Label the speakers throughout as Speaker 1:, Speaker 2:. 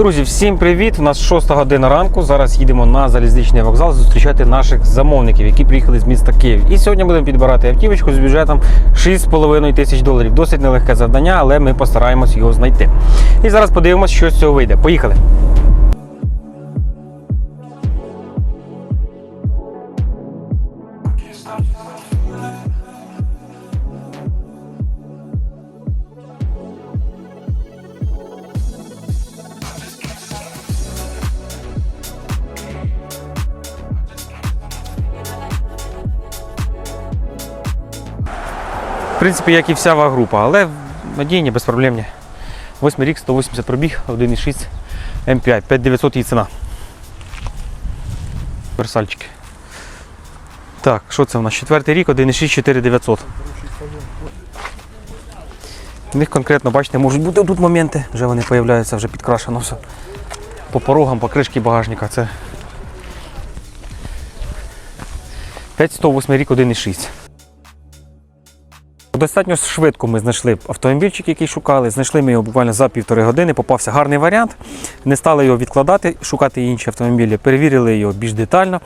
Speaker 1: Друзі, всім привіт! У нас 6 година ранку. Зараз їдемо на залізничний вокзал зустрічати наших замовників, які приїхали з міста Київ. І сьогодні будемо підбирати автівочку з бюджетом 6,5 тисяч доларів. Досить нелегке завдання, але ми постараємось його знайти. І зараз подивимося, що з цього вийде. Поїхали! В принципі, як і вся ваг-група, але надійні, безпроблемні. Восьмий рік, 180 пробіг, 1,6 М5, 5900 її ціна. Версальчики. Так, що це у нас? Четвертий рік, 1,6 4900. У них конкретно, бачите, можуть бути тут моменти, вже вони з'являються, вже підкрашено все. По порогам, по кришці багажника. Це 5108 рік, 1,6. Достатньо швидко ми знайшли автомобільчик, який шукали. Знайшли ми його буквально за півтори години. Попався гарний варіант. Не стали його відкладати, шукати інші автомобілі. Перевірили його більш детально.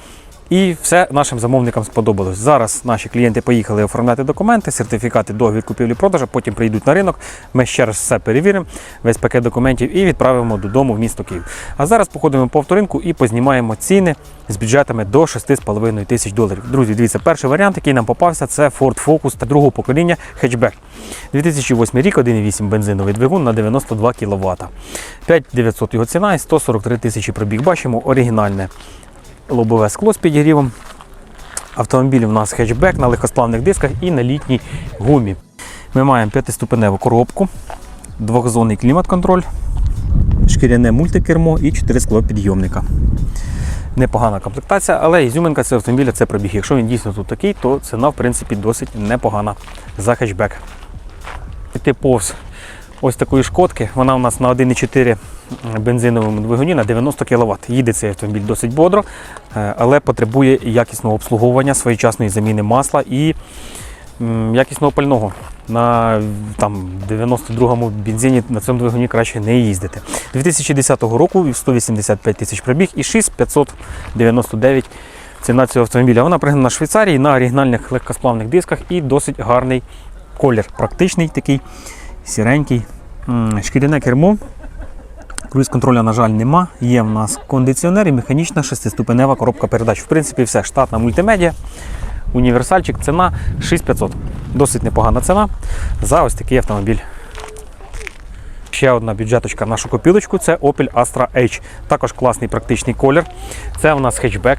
Speaker 1: І все нашим замовникам сподобалось. Зараз наші клієнти поїхали оформляти документи, сертифікати, договір купівлі-продажу, потім прийдуть на ринок. Ми ще раз все перевіримо, весь пакет документів і відправимо додому в місто Київ. А зараз походимо по авторинку і познімаємо ціни з бюджетами до 6,5 тисяч доларів. Друзі, дивіться, перший варіант, який нам попався, це Ford Focus та другого покоління хетчбек. 2008 рік, 1,8 бензиновий двигун на 92 кВт. 5900 його ціна і 143 тисячі пробіг. Бачимо оригінальне лобове скло з підігрівом. Автомобіль у нас хетчбек на легкосплавних дисках і на літній гумі. Ми маємо п'ятиступеневу коробку, двохзонний клімат-контроль, шкіряне мультикермо і 4 склопідйомника. Непогана комплектація, але ізюминка цього автомобіля це пробіг. Якщо він дійсно тут такий, то ціна в принципі досить непогана за хетчбек. Піти повз ось такої шкодки. Вона у нас на 1,4 бензиновому двигуні на 90 кВт. Їде цей автомобіль досить бодро, е, але потребує якісного обслуговування, своєчасної заміни масла і якісного пального. На там, 92-му бензині на цьому двигуні краще не їздити. 2010 року 185 тисяч пробіг і 6599 ціна цього автомобіля. Вона пригнана в Швейцарії на оригінальних легкосплавних дисках і досить гарний колір. Практичний такий, сіренький. Шкіряне кермо. Круїз контроля, на жаль, нема. Є в нас кондиціонер і механічна шестиступенева коробка передач. В принципі, все, штатна мультимедіа. Універсальчик, ціна 6500. Досить непогана ціна за ось такий автомобіль. Ще одна бюджеточка на нашу копілочку це Opel Astra H. Також класний практичний колір. Це у нас хетчбек.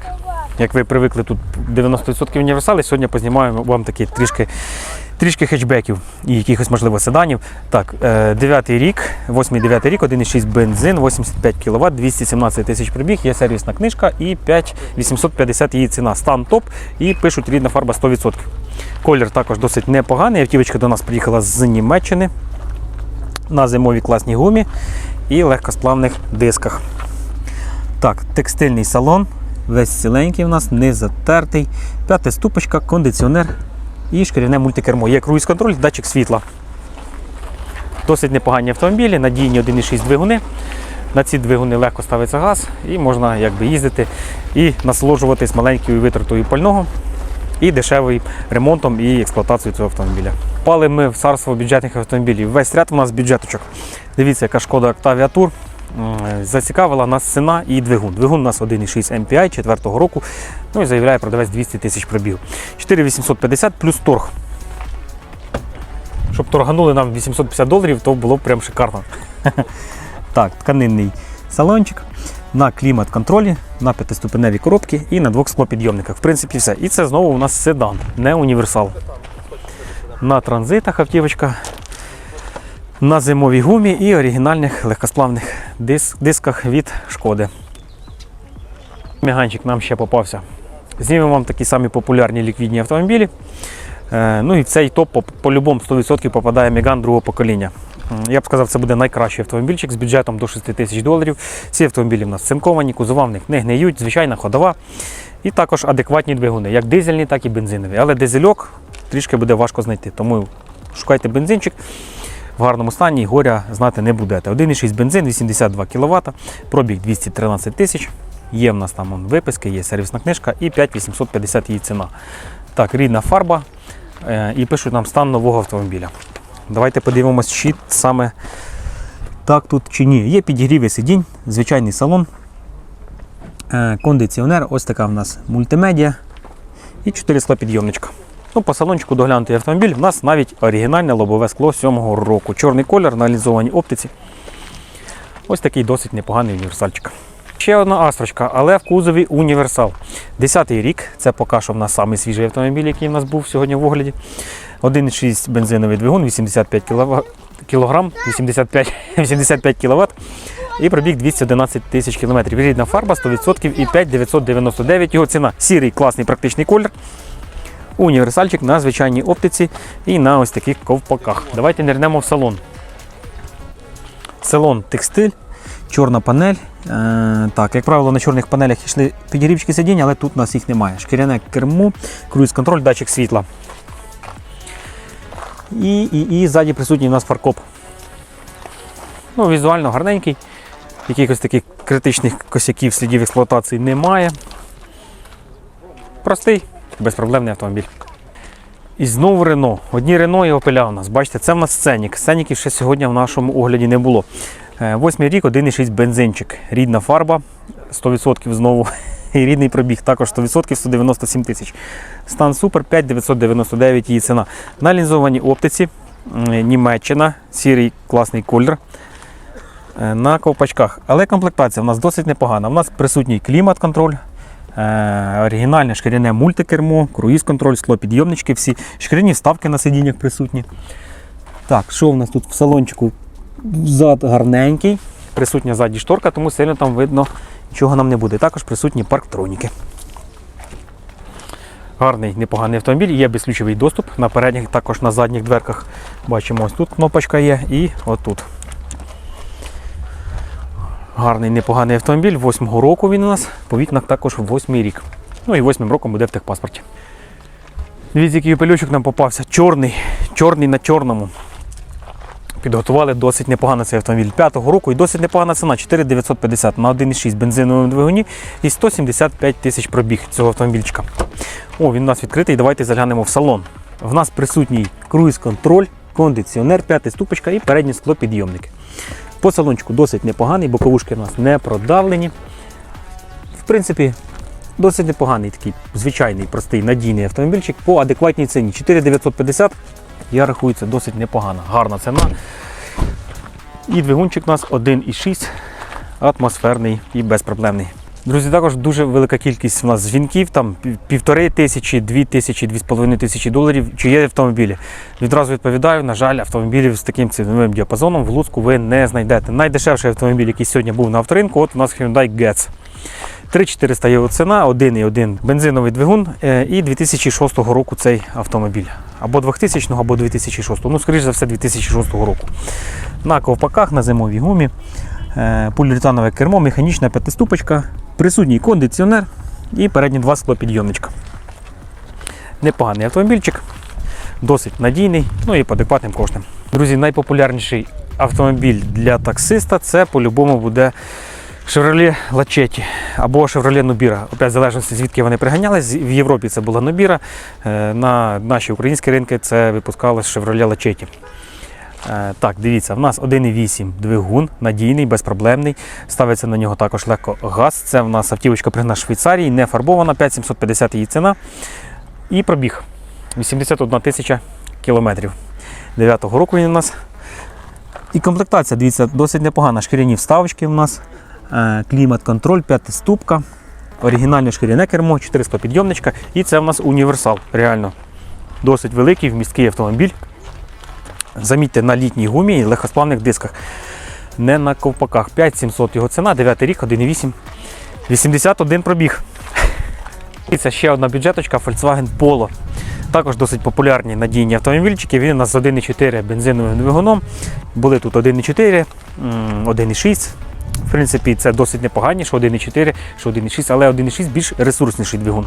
Speaker 1: Як ви привикли, тут 90% універсали. Сьогодні познімаємо вам такі трішки, трішки хетчбеків і якихось, можливо, седанів. Так, 9 рік, 8-9 рік, 1,6 бензин, 85 кВт, 217 тисяч пробіг, є сервісна книжка і 5850 її ціна. Стан топ і пишуть рідна фарба 100%. Колір також досить непоганий. Автівочка до нас приїхала з Німеччини на зимовій класній гумі і легкосплавних дисках. Так, текстильний салон, весь ціленький у нас, не затертий. П'ята ступочка, кондиціонер і шкіряне мультикермо. Є круїз-контроль, датчик світла. Досить непогані автомобілі, надійні 1,6 двигуни. На ці двигуни легко ставиться газ і можна якби, їздити і насолоджуватись маленькою витратою пального і дешевим ремонтом і експлуатацією цього автомобіля. Пали ми в царство бюджетних автомобілів. Весь ряд у нас бюджеточок. Дивіться, яка шкода Octavia Tour. М, Зацікавила нас ціна і двигун. Двигун у нас 1,6 MPI 4 року. Ну і заявляє продавець 200 тисяч пробігу. 4850 плюс торг. Щоб торганули нам 850 доларів, то було б прям шикарно. Так, тканинний салончик на клімат-контролі, на п'ятиступеневій коробці і на двох склопідйомниках. В принципі, все. І це знову у нас седан, не універсал. На транзитах автівочка, на зимовій гумі і оригінальних легкосплавних дис- дисках від шкоди. Міганчик нам ще попався. Знімемо вам такі самі популярні ліквідні автомобілі. Е, Ну і цей топ по- по-любому 100% попадає Меган другого покоління. Я б сказав, це буде найкращий автомобільчик з бюджетом до 6 тисяч доларів. Ці автомобілі в нас цинковані, кузова в них не гниють, звичайна ходова. І також адекватні двигуни, як дизельні, так і бензинові. Але дизельок трішки буде важко знайти. Тому шукайте бензинчик. В гарному стані, горя знати не будете. 1,6 бензин, 82 кВт, пробіг 213 тисяч. Є в нас там виписки, є сервісна книжка і 5850 її ціна. Так, рідна фарба. Е, і пишуть нам стан нового автомобіля. Давайте подивимось, чи саме так тут чи ні. Є підігріви сидінь, звичайний салон, е, кондиціонер, ось така в нас мультимедіа і 4 склопідйомничка. Ну, по салончику доглянутий автомобіль. У нас навіть оригінальне лобове скло 7-го року. Чорний колір на лінзованій оптиці. Ось такий досить непоганий універсальчик. Ще одна астрочка, але в кузові універсал. 10-й рік, це поки що в нас самий свіжий автомобіль, який в нас був сьогодні в огляді. 1,6 бензиновий двигун, 85 кг, 85, 85 кВт і пробіг 211 тисяч кілометрів. Рідна фарба 100% і 5999 його ціна. Сірий класний практичний колір. Універсальчик на звичайній оптиці і на ось таких ковпаках. Давайте нирнемо в салон. Салон текстиль, чорна панель. Е, так, як правило, на чорних панелях йшли підігрівчики сидіння, але тут у нас їх немає. Шкіряне кермо, круїз-контроль, датчик світла. І, і, і ззаді присутній у нас фаркоп. Ну, візуально гарненький. Якихось таких критичних косяків слідів експлуатації немає. Простий, безпроблемний автомобіль. І знову Рено. Одні Рено і Опеля у нас. Бачите, це в нас сценік. Сценіків ще сьогодні в нашому огляді не було. Е, Восьмий рік, 1,6 бензинчик. Рідна фарба, 100% знову. І рідний пробіг також 100% 197 тисяч. Стан супер 5999 її ціна. На лінзованій оптиці Німеччина, сірий класний колір. Е, На ковпачках. Але комплектація в нас досить непогана. У нас присутній клімат-контроль, оригінальне шкіряне мультикермо, круїз-контроль, склопідйомнички, всі шкіряні вставки на сидіннях присутні. Так, що в нас тут в салончику? Зад гарненький, присутня ззаді шторка, тому сильно там видно нічого нам не буде. Також присутні парктроніки. Гарний, непоганий автомобіль, є безключовий доступ. На передніх, також на задніх дверках бачимо, ось тут кнопочка є і отут. Гарний, непоганий автомобіль. 8-го року він у нас, по вікнах також 8 рік. Ну і 8 роком буде в техпаспорті. Дивіться, який пилючок нам попався. Чорний, чорний на чорному. Підготували досить непогано цей автомобіль 5-го року і досить непогана ціна 4950 на 1,6 бензиновому двигуні і 175 тисяч пробіг цього автомобільчика. О, він у нас відкритий. Давайте заглянемо в салон. В нас присутній круїз-контроль, кондиціонер, п'ята ступочка і передні склопідйомники. По салончику досить непоганий, боковушки у нас не продавлені. В принципі, досить непоганий такий звичайний, простий, надійний автомобільчик по адекватній ціні. 4950 я рахую, це досить непогана, гарна ціна. І двигунчик у нас 1,6 атмосферний і безпроблемний. Друзі, також дуже велика кількість у нас дзвінків, там півтори тисячі, дві тисячі, дві з половиною тисячі доларів, чи є автомобілі. Відразу відповідаю, на жаль, автомобілів з таким ціновим діапазоном в Луцьку ви не знайдете. Найдешевший автомобіль, який сьогодні був на авторинку, от у нас Hyundai Getz. 3400 його ціна, 1,1 бензиновий двигун е, і 2006 року цей автомобіль. Або 2000, або 2006. Ну, скоріш за все, 2006 року. На ковпаках, на зимовій гумі, е, поліуретанове кермо, механічна п'ятиступочка, присутній кондиціонер і передні два склопідйомничка. Непоганий автомобільчик, досить надійний, ну і по адекватним коштам. Друзі, найпопулярніший автомобіль для таксиста це по-любому буде Chevrolet Lachetti або Chevrolet Nubira. Опять в залежності звідки вони приганялись. В Європі це була Nubira, е, на наші українські ринки це випускалось Chevrolet Lachetti. Е, Так, дивіться, в нас 1,8 двигун, надійний, безпроблемний. Ставиться на нього також легко газ. Це в нас автівочка пригнана з Швейцарії, не фарбована, 5750 її ціна. І пробіг 81 тисяча кілометрів. 9-го року він у нас. І комплектація, дивіться, досить непогана. Шкіряні вставочки у нас, е, клімат-контроль, п'ятиступка, оригінальне шкіряне кермо, 400 підйомничка. І це в нас універсал. Реально досить великий вмісткий автомобіль. Замітьте на літній гумі і легкосплавних дисках. Не на ковпаках. 5700 його ціна, 9 рік, 1,8. 81 пробіг. І це ще одна бюджеточка Volkswagen Polo. Також досить популярні надійні автомобільчики. Він у нас з 1,4 бензиновим двигуном. Були тут 1,4, 1,6. В принципі, це досить непогані, що 1,4, що 1,6, але 1,6 більш ресурсніший двигун.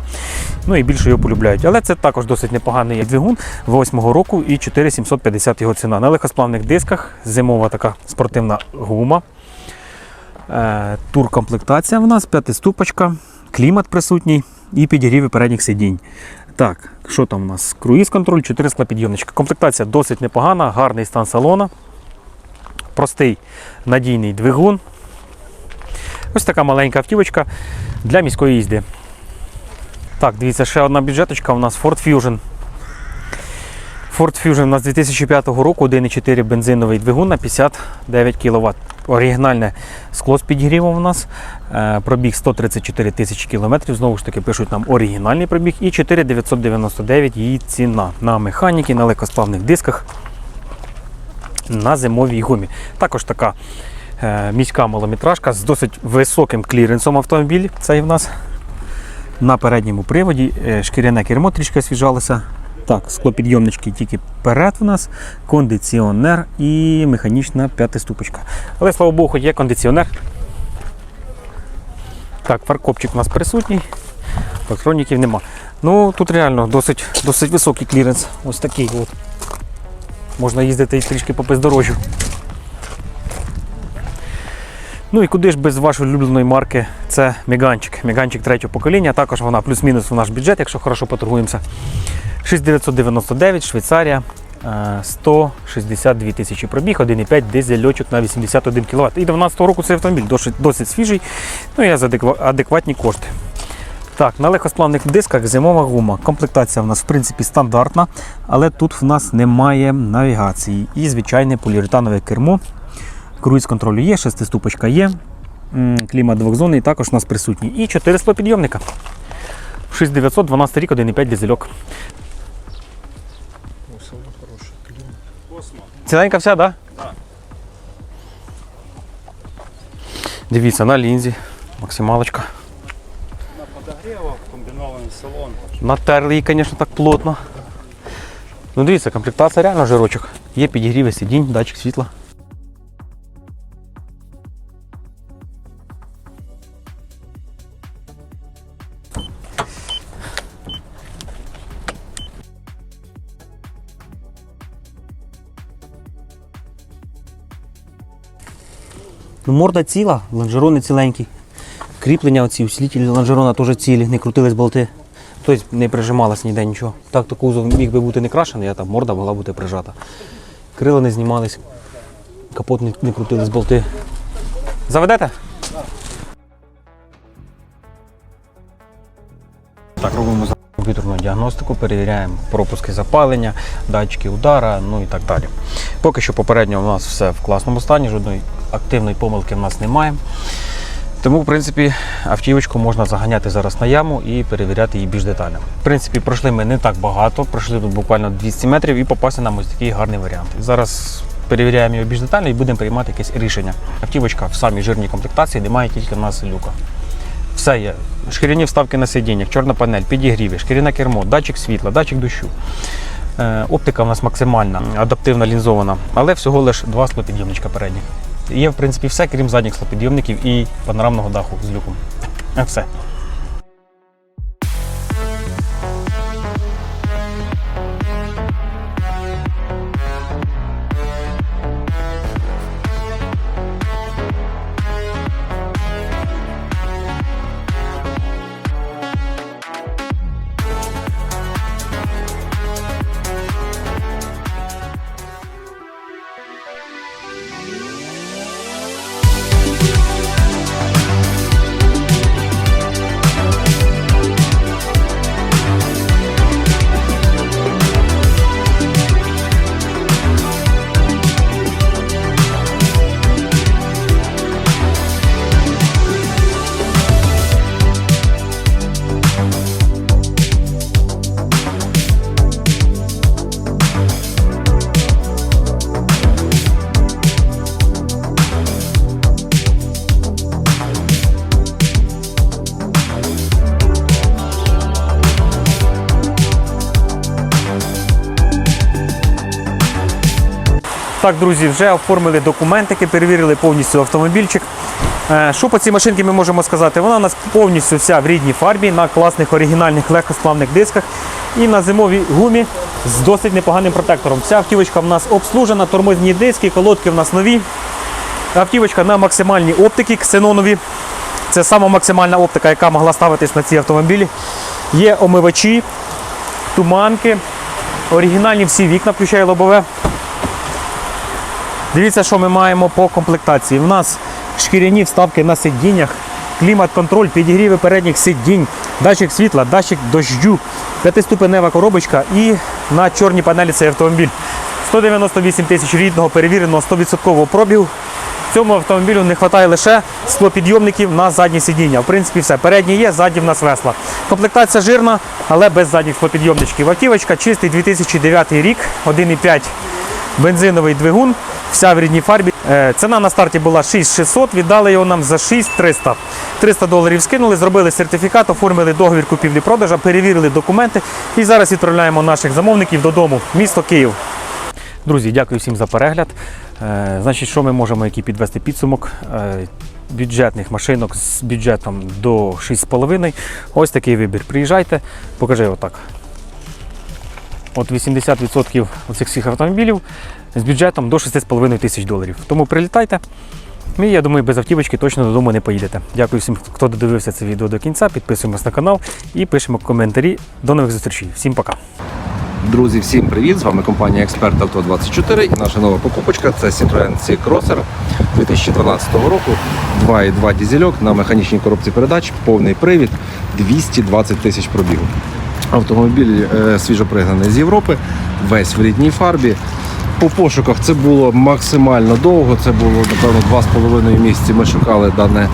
Speaker 1: Ну і більше його полюбляють. Але це також досить непоганий двигун 8-го року і 4750 його ціна. На легкосплавних дисках, зимова така спортивна гума. Е, Тур-комплектація в нас, п'ятиступочка, клімат присутній і підігріви передніх сидінь. Так, що там у нас? Круїз-контроль, 4 склопідйомничка. Комплектація досить непогана, гарний стан салона. Простий надійний двигун. Ось така маленька автівочка для міської їзди. Так, дивіться, ще одна бюджеточка у нас Ford Fusion. Ford Fusion у нас 2005 року, 1,4 бензиновий двигун на 59 кВт. Оригінальне скло з підігрівом у нас. Е, Пробіг 134 тисячі кілометрів. Знову ж таки, пишуть нам оригінальний пробіг і 4999 її ціна на механіки, на легкосплавних дисках, на зимовій гумі. Також така міська малометражка з досить високим кліренсом автомобіль. Цей в нас на передньому приводі. Е, Шкіряне кермо трішки освіжалося. Так, склопідйомнички тільки вперед в нас, кондиціонер і механічна п'ятиступочка. Але слава Богу, є кондиціонер. Так, фаркопчик у нас присутній, патроніків нема. Ну тут реально досить, досить високий кліренс. Ось такий от. Можна їздити і трішки по бездорожжю. Ну і куди ж без вашої улюбленої марки це Меганчик. Меганчик третього покоління. Також вона плюс-мінус в наш бюджет, якщо хорошо поторгуємося. 6999, Швейцарія. е, 162 тисячі пробіг, 1,5 дизельочок на 81 кВт. І 12 року цей автомобіль досить, досить свіжий, ну і за адекватні кошти. Так, на легкосплавних дисках зимова гума. Комплектація в нас в принципі стандартна, але тут в нас немає навігації і звичайне поліуретанове кермо. Круїз контролю є, шестиступочка є, клімат двохзонний також у нас присутній. І 4 склопідйомника. 6912 рік, 1,5 дизельок. Ціленька вся, так? Да? Дивіться, на лінзі. Максималочка.
Speaker 2: На подогревах, комбінований салон.
Speaker 1: Натерли її, звісно, так плотно. Ну дивіться, комплектація реально жирочок. Є підігріви сидінь, датчик світла. Морда ціла, лонжерони ціленькі. Кріплення оці, усилителі лонжерона теж цілі, не крутились болти. Тобто не прижималось ніде нічого. Так то кузов міг би бути не крашений, а там морда могла бути прижата. Крила не знімались, капот не, не крутились болти. Заведете? Так, робимо за- комп'ютерну діагностику, перевіряємо пропуски запалення, датчики удара, ну і так далі. Поки що попередньо у нас все в класному стані, жодної активної помилки в нас немає. Тому, в принципі, автівочку можна заганяти зараз на яму і перевіряти її більш детально. В принципі, пройшли ми не так багато, пройшли тут буквально 200 метрів і попався нам ось такий гарний варіант. Зараз перевіряємо його більш детально і будемо приймати якесь рішення. Автівочка в самій жирній комплектації, немає тільки в нас люка. Все є. Шкіряні вставки на сидіннях, чорна панель, підігріві, шкіряне кермо, датчик світла, датчик дощу. Е, Оптика у нас максимальна, адаптивна лінзована, але всього лише два склопідйомничка передніх. Є, в принципі, все, крім задніх слопідйомників і панорамного даху з люком. Все. Так, друзі, вже оформили документики, перевірили повністю автомобільчик. Е, Що по цій машинці ми можемо сказати? Вона у нас повністю вся в рідній фарбі, на класних оригінальних легкосплавних дисках і на зимовій гумі з досить непоганим протектором. Вся автівочка в нас обслужена, тормозні диски, колодки в нас нові. Автівочка на максимальній оптиці ксенонові. Це сама максимальна оптика, яка могла ставитись на ці автомобілі. Є омивачі, туманки, оригінальні всі вікна, включає лобове. Дивіться, що ми маємо по комплектації. У нас шкіряні вставки на сидіннях, клімат-контроль, підігріви передніх сидінь, датчик світла, датчик дощу, п'ятиступенева коробочка і на чорній панелі цей автомобіль. 198 тисяч рідного перевіреного 100% пробігу. Цьому автомобілю не вистачає лише склопідйомників на задні сидіння. В принципі, все. Передні є, задні в нас весла. Комплектація жирна, але без задніх склопідйомничків. Автівочка чистий 2009 рік, 1,5 бензиновий двигун, вся в рідній фарбі. Е, Ціна на старті була 6600, віддали його нам за 6300. 300 доларів скинули, зробили сертифікат, оформили договір купівлі-продажа, перевірили документи і зараз відправляємо наших замовників додому, місто Київ. Друзі, дякую всім за перегляд. Е, Значить, що ми можемо який підвести підсумок е, бюджетних машинок з бюджетом до 6,5. Ось такий вибір. Приїжджайте, покажи отак. От 80% оцих всіх автомобілів з бюджетом до 6,5 тисяч доларів. Тому прилітайте. І я думаю, без автівочки точно додому не поїдете. Дякую всім, хто додивився це відео до кінця. Підписуємось на канал і пишемо коментарі. До нових зустрічей. Всім пока.
Speaker 3: Друзі, всім привіт! З вами компанія Експерт Авто 24 і наша нова покупочка це Citroen C-Crosser 2012 року. 2,2 дізельок на механічній коробці передач, повний привід, 220 тисяч пробігу. Автомобіль е, свіжопригнаний з Європи, весь в рідній фарбі. По пошуках це було максимально довго. Це було напевно 2,5 місяці. Ми шукали дане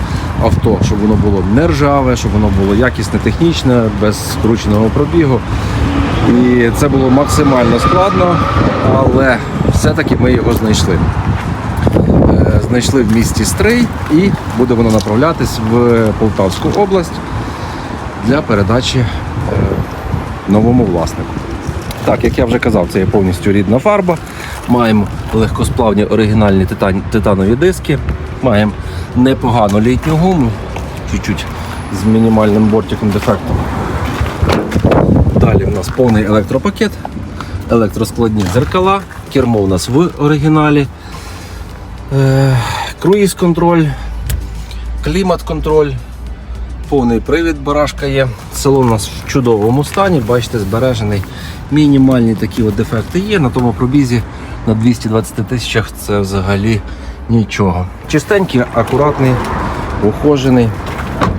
Speaker 3: авто, щоб воно було не ржаве, щоб воно було якісне, технічне, без скрученого пробігу. І це було максимально складно, але все-таки ми його знайшли. Е, Знайшли в місті Стрий і буде воно направлятись в Полтавську область для передачі е, новому власнику. Так, як я вже казав, це є повністю рідна фарба. Маємо легкосплавні оригінальні титан- титанові диски, маємо непогану літню гуму, чуть-чуть з мінімальним бортиком дефектом. Далі у нас повний електропакет, електроскладні дзеркала, кермо у нас в оригіналі, е, круїз-контроль, клімат-контроль, повний привід барашка є. Салон у нас в чудовому стані, бачите, збережений. Мінімальні такі от дефекти є. На тому пробізі на 220 тисячах це взагалі нічого. Чистенький, акуратний, ухожений,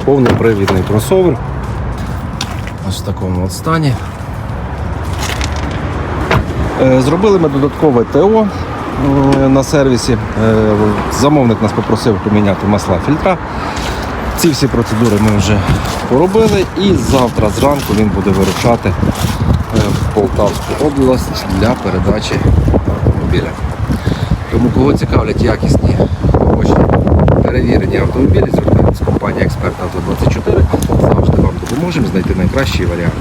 Speaker 3: повнопривідний кросовер. Ось в такому от стані. Е, Зробили ми додаткове ТО е, на сервісі. Е, Замовник нас попросив поміняти масла фільтра. Ці всі процедури ми вже поробили і завтра зранку він буде вирушати е, в Полтавську область для передачі автомобіля. Тому кого цікавлять якісні хороші перевірені автомобілі, звертайтесь компанія Експерт Авто 24 завжди вам допоможемо знайти найкращий варіант.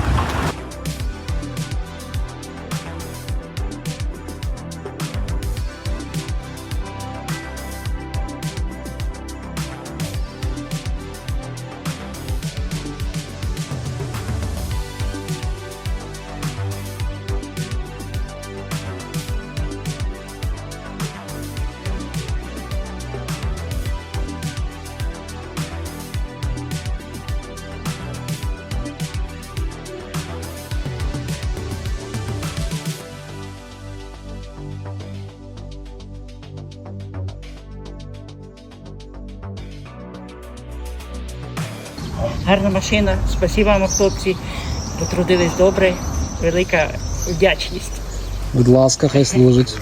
Speaker 4: Гарна машина, спасибо вам, хлопці. Потрудились добре. Велика вдячність.
Speaker 5: Будь ласка, хай служить.